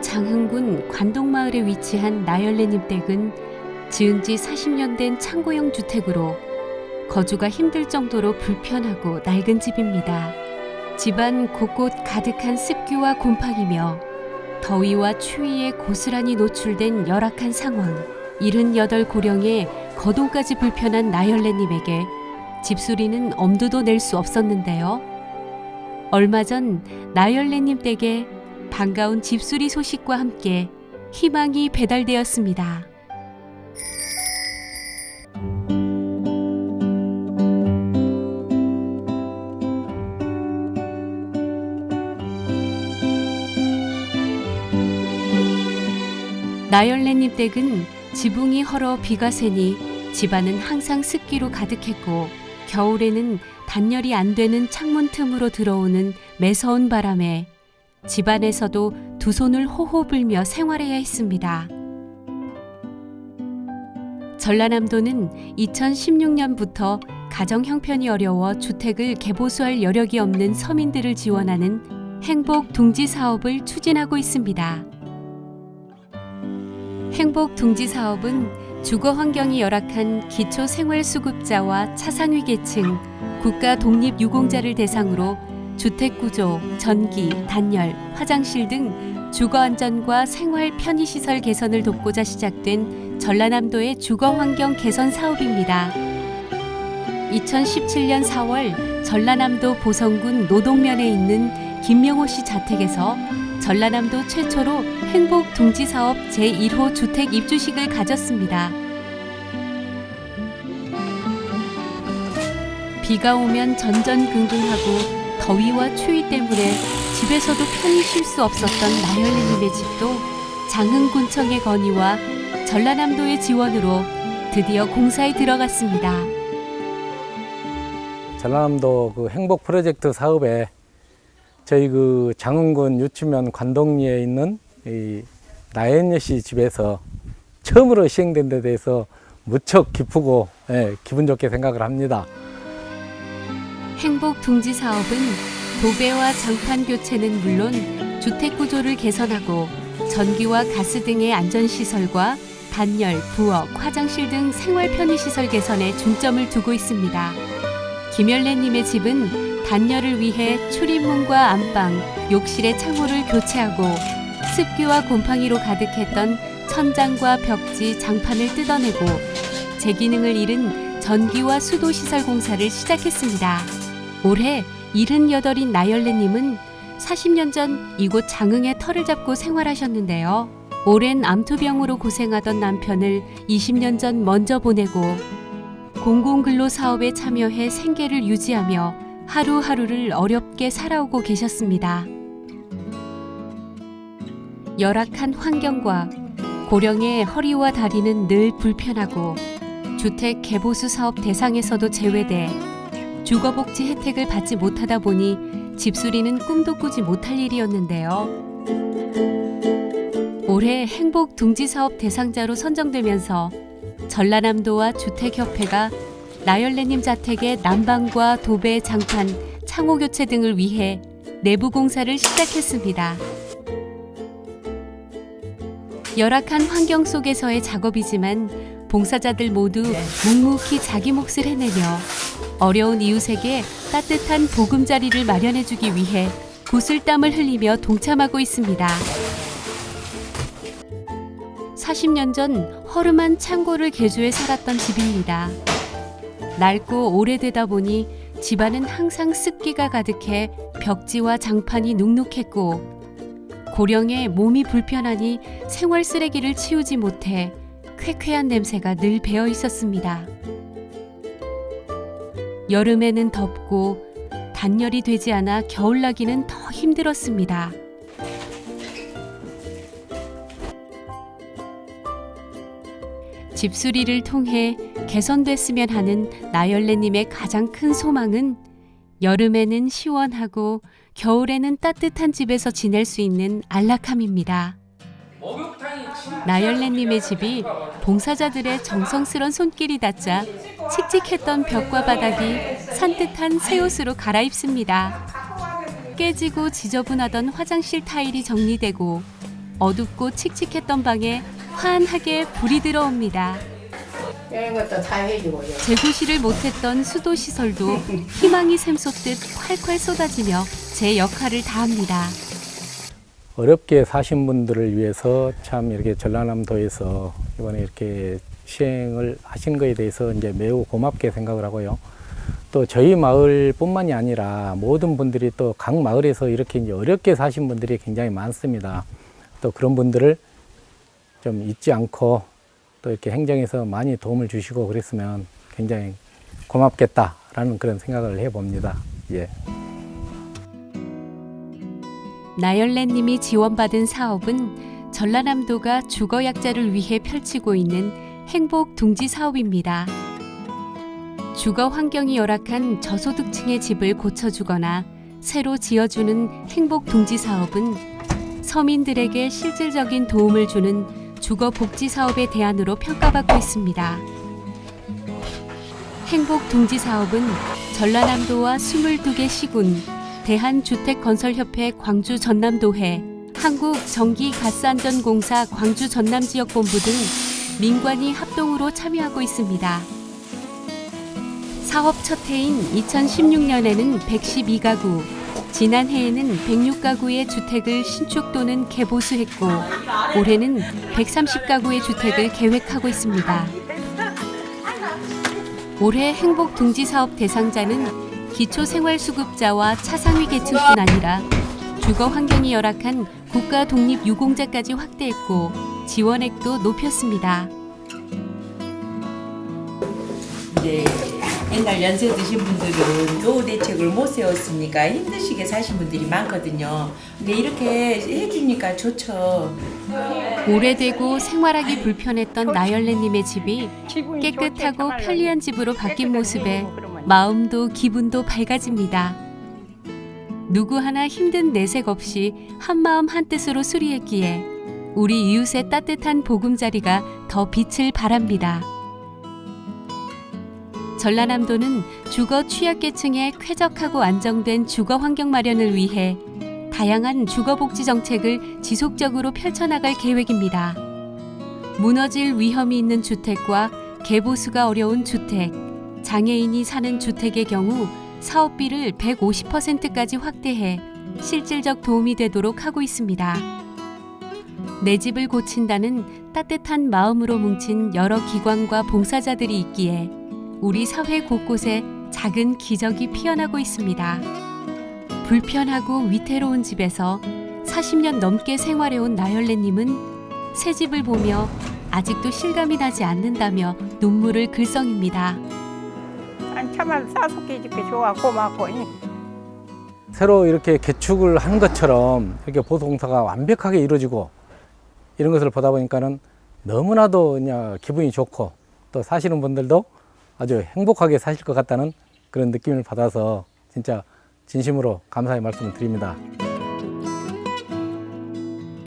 장흥군 관동마을에 위치한 나열레님 댁은 지은 지 40년 된 창고형 주택으로 거주가 힘들 정도로 불편하고 낡은 집입니다. 집안 곳곳 가득한 습기와 곰팡이며 더위와 추위에 고스란히 노출된 열악한 상황. 78 고령에 거동까지 불편한 나열레님에게 집수리는 엄두도 낼 수 없었는데요. 얼마 전 나열레님 댁에 반가운 집수리 소식과 함께 희망이 배달되었습니다. 나열레님 댁은 지붕이 헐어 비가 새니 집안은 항상 습기로 가득했고 겨울에는 단열이 안 되는 창문 틈으로 들어오는 매서운 바람에 집안에서도 두 손을 호호 불며 생활해야 했습니다. 전라남도는 2016년부터 가정 형편이 어려워 주택을 개보수할 여력이 없는 서민들을 지원하는 행복 둥지 사업을 추진하고 있습니다. 행복 둥지 사업은 주거 환경이 열악한 기초 생활 수급자와 차상위 계층, 국가 독립 유공자를 대상으로 주택 구조, 전기, 단열, 화장실 등 주거 안전과 생활 편의 시설 개선을 돕고자 시작된 전라남도의 주거 환경 개선 사업입니다. 2017년 4월 전라남도 보성군 노동면에 있는 김명호 씨 자택에서 전라남도 최초로 행복 둥지 사업 제1호 주택 입주식을 가졌습니다. 비가 오면 전전긍긍하고 더위와 추위 때문에 집에서도 편히 쉴 수 없었던 나열리님의 집도 장흥군청의 건의와 전라남도의 지원으로 드디어 공사에 들어갔습니다. 전라남도 그 행복 프로젝트 사업에 저희 그 장흥군 유치면 관동리에 있는 이 나연여 씨 집에서 처음으로 시행된 데 대해서 무척 기쁘고 예, 기분 좋게 생각을 합니다. 행복 둥지 사업은 도배와 장판 교체는 물론 주택 구조를 개선하고 전기와 가스 등의 안전 시설과 단열, 부엌, 화장실 등 생활 편의 시설 개선에 중점을 두고 있습니다. 김열래님의 집은 단열을 위해 출입문과 안방, 욕실의 창호를 교체하고 습기와 곰팡이로 가득했던 천장과 벽지, 장판을 뜯어내고 제 기능을 잃은 전기와 수도 시설 공사를 시작했습니다. 올해 78인 나열래님은 40년 전 이곳 장흥에 터를 잡고 생활하셨는데요. 오랜 암투병으로 고생하던 남편을 20년 전 먼저 보내고 공공근로 사업에 참여해 생계를 유지하며 하루하루를 어렵게 살아오고 계셨습니다. 열악한 환경과 고령의 허리와 다리는 늘 불편하고 주택 개보수 사업 대상에서도 제외돼 주거복지 혜택을 받지 못하다 보니 집수리는 꿈도 꾸지 못할 일이었는데요. 올해 행복 둥지 사업 대상자로 선정되면서 전라남도와 주택협회가 나열레님 자택의 난방과 도배, 장판, 창호 교체 등을 위해 내부 공사를 시작했습니다. 열악한 환경 속에서의 작업이지만 봉사자들 모두 묵묵히 자기 몫을 해내며 어려운 이웃에게 따뜻한 보금자리를 마련해주기 위해 구슬땀을 흘리며 동참하고 있습니다. 40년 전 허름한 창고를 개조해 살았던 집입니다. 낡고 오래되다 보니 집안은 항상 습기가 가득해 벽지와 장판이 눅눅했고 고령의 몸이 불편하니 생활 쓰레기를 치우지 못해 쾌쾌한 냄새가 늘 배어 있었습니다. 여름에는 덥고 단열이 되지 않아 겨울나기는 더 힘들었습니다. 집수리를 통해 개선됐으면 하는 나열레님의 가장 큰 소망은 여름에는 시원하고 겨울에는 따뜻한 집에서 지낼 수 있는 안락함입니다. 나열레님의 집이 봉사자들의 정성스런 손길이 닿자 칙칙했던 벽과 바닥이 산뜻한 새 옷으로 갈아입습니다. 깨지고 지저분하던 화장실 타일이 정리되고 어둡고 칙칙했던 방에 환하게 불이 들어옵니다. 이런 것도 다 해주고요. 재고시를 못했던 수도 시설도 희망이 샘솟듯 콸콸 쏟아지며 제 역할을 다합니다. 어렵게 사신 분들을 위해서 참 이렇게 전라남도에서 이번에 이렇게 시행을 하신 거에 대해서 이제 매우 고맙게 생각을 하고요. 또 저희 마을뿐만이 아니라 모든 분들이 또 각 마을에서 이렇게 이제 어렵게 사신 분들이 굉장히 많습니다. 또 그런 분들을 좀 잊지 않고 또 이렇게 행정에서 많이 도움을 주시고 그랬으면 굉장히 고맙겠다라는 그런 생각을 해봅니다. 예. 나열래님이 지원받은 사업은 전라남도가 주거약자를 위해 펼치고 있는 행복 둥지 사업입니다. 주거 환경이 열악한 저소득층의 집을 고쳐주거나 새로 지어주는 행복 둥지 사업은 서민들에게 실질적인 도움을 주는 주거 복지 사업의 대안으로 평가받고 있습니다. 행복 둥지 사업은 전라남도와 22개 시군, 대한주택건설협회 광주 전남도회, 한국전기가스안전공사 광주 전남지역본부 등 민관이 합동으로 참여하고 있습니다. 사업 첫 해인 2016년에는 112가구, 지난해에는 106가구의 주택을 신축 또는 개보수했고 올해는 130가구의 주택을 계획하고 있습니다. 올해 행복 둥지 사업 대상자는 기초생활수급자와 차상위 계층뿐 아니라 주거 환경이 열악한 국가 독립 유공자까지 확대했고 지원액도 높였습니다. 이제 옛날 연세 드신 분들은 노후 대책을 못 세웠으니까 힘드시게 사신 분들이 많거든요. 근데 이렇게 해주니까 좋죠. 오래되고 생활하기 불편했던 나열래님의 집이 깨끗하고 편리한 집으로 바뀐 모습에 마음도 기분도 밝아집니다. 누구 하나 힘든 내색 없이 한마음 한뜻으로 수리했기에 우리 이웃의 따뜻한 보금자리가 더 빛을 발합니다. 전라남도는 주거 취약계층의 쾌적하고 안정된 주거 환경 마련을 위해 다양한 주거복지 정책을 지속적으로 펼쳐나갈 계획입니다. 무너질 위험이 있는 주택과 개보수가 어려운 주택, 장애인이 사는 주택의 경우 사업비를 150%까지 확대해 실질적 도움이 되도록 하고 있습니다. 내 집을 고친다는 따뜻한 마음으로 뭉친 여러 기관과 봉사자들이 있기에 우리 사회 곳곳에 작은 기적이 피어나고 있습니다. 불편하고 위태로운 집에서 40년 넘게 생활해온 나열래님은 새 집을 보며 아직도 실감이 나지 않는다며 눈물을 글썽입니다. 한참을 싸속게 짓게 좋아 고맙고 새로 이렇게 개축을 한 것처럼 이렇게 보수공사가 완벽하게 이루어지고 이런 것을 보다 보니까는 너무나도 그냥 기분이 좋고 또 사시는 분들도 아주 행복하게 사실 것 같다는 그런 느낌을 받아서 진짜 진심으로 감사의 말씀을 드립니다.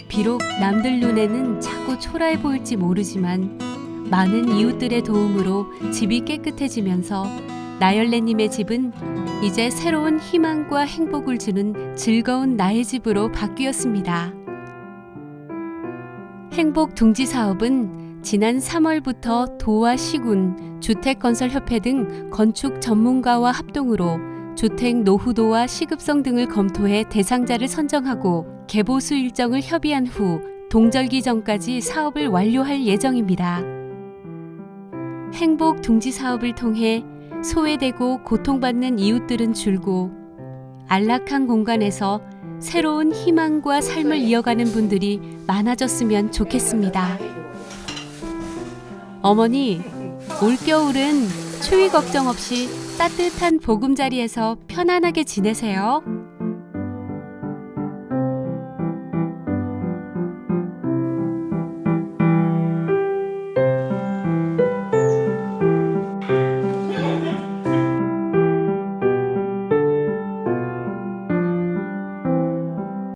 비록 남들 눈에는 자꾸 초라해 보일지 모르지만 많은 이웃들의 도움으로 집이 깨끗해지면서 나열래님의 집은 이제 새로운 희망과 행복을 주는 즐거운 나의 집으로 바뀌었습니다. 행복 둥지 사업은 지난 3월부터 도와 시군, 주택건설협회 등 건축 전문가와 합동으로 주택 노후도와 시급성 등을 검토해 대상자를 선정하고 개보수 일정을 협의한 후 동절기 전까지 사업을 완료할 예정입니다. 행복 둥지 사업을 통해 소외되고 고통받는 이웃들은 줄고 안락한 공간에서 새로운 희망과 삶을 이어가는 분들이 많아졌으면 좋겠습니다. 어머니, 올겨울은 추위 걱정 없이 따뜻한 보금자리에서 편안하게 지내세요.